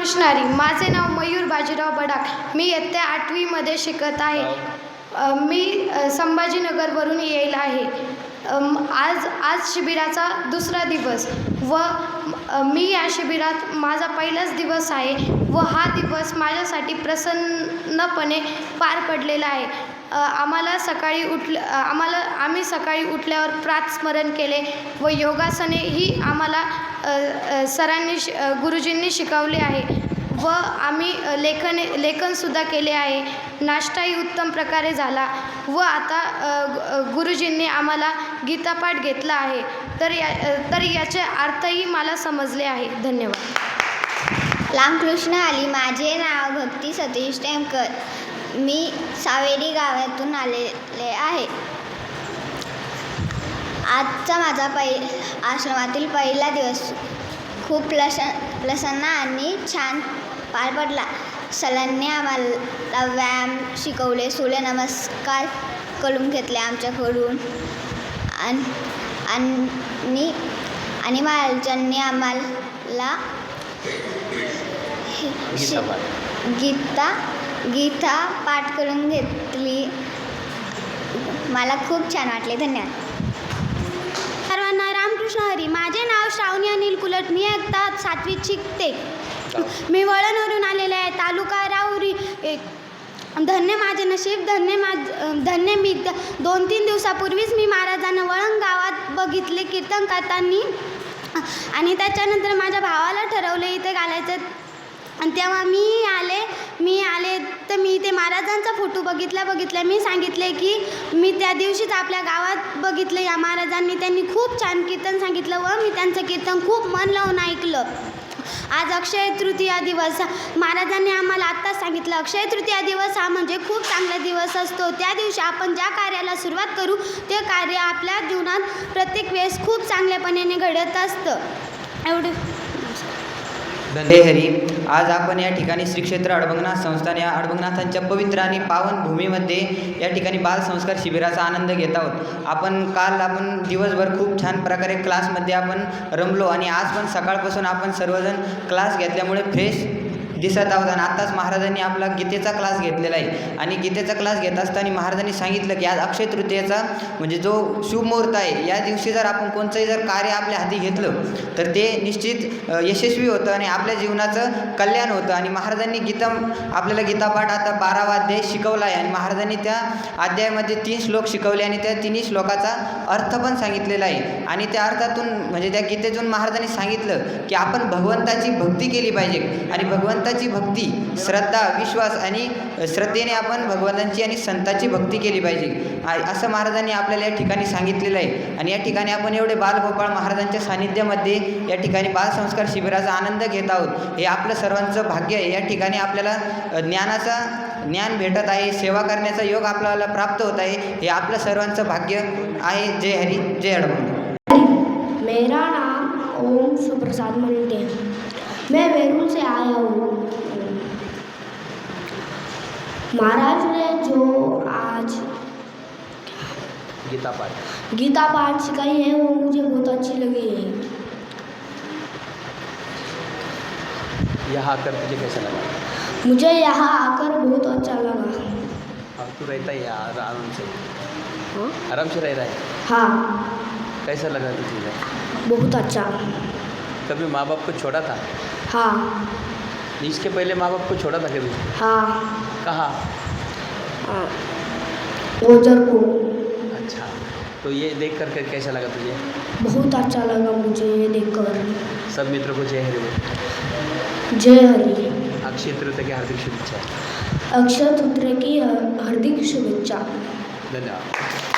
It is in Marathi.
कृष्णारी. माझे नाव मयूर बाजीराव बडाक मी इयत्ता आठवीमध्ये शिकत आहे. अ, मी संभाजीनगरवरून येईल आहे. आज आज शिबिराचा दुसरा दिवस व मी या शिबिरात माझा पहिलाच दिवस आहे व हा दिवस माझ्यासाठी प्रसन्नपणे पार पडलेला आहे. आम्हाला सकाळी उठल आम्हाला आम्ही सकाळी उठल्यावर प्रातस्मरण केले व योगासने ही आम्हाला सरांनी शि गुरुजींनी शिकवले आहे व आम्ही लेखन लेखनसुद्धा केले आहे. नाश्ताही उत्तम प्रकारे झाला व आता गुरुजींनी आम्हाला गीतापाठ घेतला आहे. तर या तर याचे अर्थही मला समजले आहे. धन्यवाद. रामकृष्ण आली माझे नाव भक्ती सतीश टेमकर. मी सावेरी गावातून आलेले आहे. आजचा माझा पै आश्रमातील पहिला दिवस. खूप प्रस प्रसन्न आणि छान पार पडला. सलांनी आम्हाला व्यायाम शिकवले सूर्यनमस्कार करून घेतले आमच्याकडून. आणि आणि आणि महाराजांनी आम्हाला गीता गीता पाठ करून घेतली. मला खूप छान वाटले. धन्यवाद. सर्वांना रामकृष्ण हरी. माझे नाव श्रावणी अनिल कुलट मी एकदा सातवीत शिकते. मी वळणवरून आलेले आहे. तालुका राहुरी एक धन्य माझे नशीब धन्य माझ धन्य मी. द- दोन तीन दिवसापूर्वीच मी महाराजांना वळण गावात बघितले कीर्तन करताना. आणि त्याच्यानंतर माझ्या भावाला ठरवलं इथे घालायचं. आणि तेव्हा मी आले. महाराजांचा फोटो बघितला बघितला मी सांगितले की मी त्या दिवशीच आपल्या गावात बघितलं या महाराजांनी. त्यांनी खूप छान कीर्तन सांगितलं व मी त्यांचं कीर्तन खूप मन लावून ऐकलं. आज अक्षय तृतीया दिवस. महाराजांनी आम्हाला आत्ताच सांगितलं अक्षय तृतीया दिवस हा म्हणजे खूप चांगला दिवस असतो. त्या दिवशी आपण ज्या कार्याला सुरुवात करू ते कार्य आपल्या जीवनात प्रत्येक वेळेस खूप चांगल्यापणाने घडत असतं. एवढं धन्य. हरी. आज आपण या ठिकाणी श्री क्षेत्र अडबंगनाथ संस्थान या अडबंगनाथांच्या पवित्र आणि पावन भूमीमध्ये या ठिकाणी बालसंस्कार शिबिराचा आनंद घेत आहोत. आपण काल आपण दिवसभर खूप छान प्रकारे क्लासमध्ये आपण रमलो आणि आज पण सकाळपासून आपण सर्वजण क्लास घेतल्यामुळे फ्रेश दिसत आहोत. आणि आत्ताच महाराजांनी आपला गीतेचा क्लास घेतलेला आहे. आणि गीतेचा क्लास घेत असताना महाराजांनी सांगितलं की आज अक्षय तृतीयेचा म्हणजे जो शुभमुहूर्त आहे या दिवशी जर आपण कोणतंही जर कार्य आपल्या हाती घेतलं तर ते निश्चित यशस्वी होतं आणि आपल्या जीवनाचं कल्याण होतं. आणि महाराजांनी गीता आपल्याला गीतापाठ आता बारावा अध्याय शिकवला आहे. आणि महाराजांनी त्या अध्यायामध्ये तीन श्लोक शिकवले आणि त्या तिन्ही श्लोकाचा अर्थ पण सांगितलेला आहे. आणि त्या अर्थातून म्हणजे त्या गीतेतून महाराजांनी सांगितलं की आपण भगवंताची भक्ती केली पाहिजे. आणि भगवंत भगवंताची भक्ती श्रद्धा विश्वास आणि श्रद्धेने आपण भगवंतांची आणि संतांची भक्ती केली पाहिजे. असं महाराजांनी आपल्याला या ठिकाणी सांगितलेलं आहे. आणि या ठिकाणी आपण एवढे बालगोपाळ महाराजांच्या सानिध्यामध्ये या ठिकाणी बालसंस्कार शिबिराचा आनंद घेत आहोत. हे आपलं सर्वांचं भाग्य आहे. या ठिकाणी आपल्याला ज्ञानाचा ज्ञान भेटत आहे. सेवा करण्याचा योग आपल्याला प्राप्त होत आहे. हे आपलं सर्वांचं भाग्य आहे. जय हरी जय अडबंग मेरा नाम ओम सुप्रसाद म्हणते मैं वेरूल से आया हूँ। महाराज ने जो आज गीतापाठ गीता पाठ सिखाई है वो मुझे बहुत अच्छी लगी है। यहाँ आकर तुझे कैसा लगा? मुझे यहाँ आकर बहुत अच्छा लगा। अब तू रहता है यहाँ आराम से। हाँ? आराम से रह रहा है? हाँ। कैसा लगा तुझे? बहुत अच्छा। कभी माँ बाप को छोड़ा था? हाँ। इसके पहले माँ बाप को छोड़ा था कभी? हाँ। कहाँ? हाँ को अच्छा। तो ये देख कर के कैसा लगा तुझे? बहुत अच्छा लगा मुझे ये देखकर सब मित्रों को जय हरि बोल। जय हरि। अक्षय तृतीय की हार्दिक शुभेच्छा। अक्षय तृतीय की हार्दिक शुभेच्छा। धन्यवाद।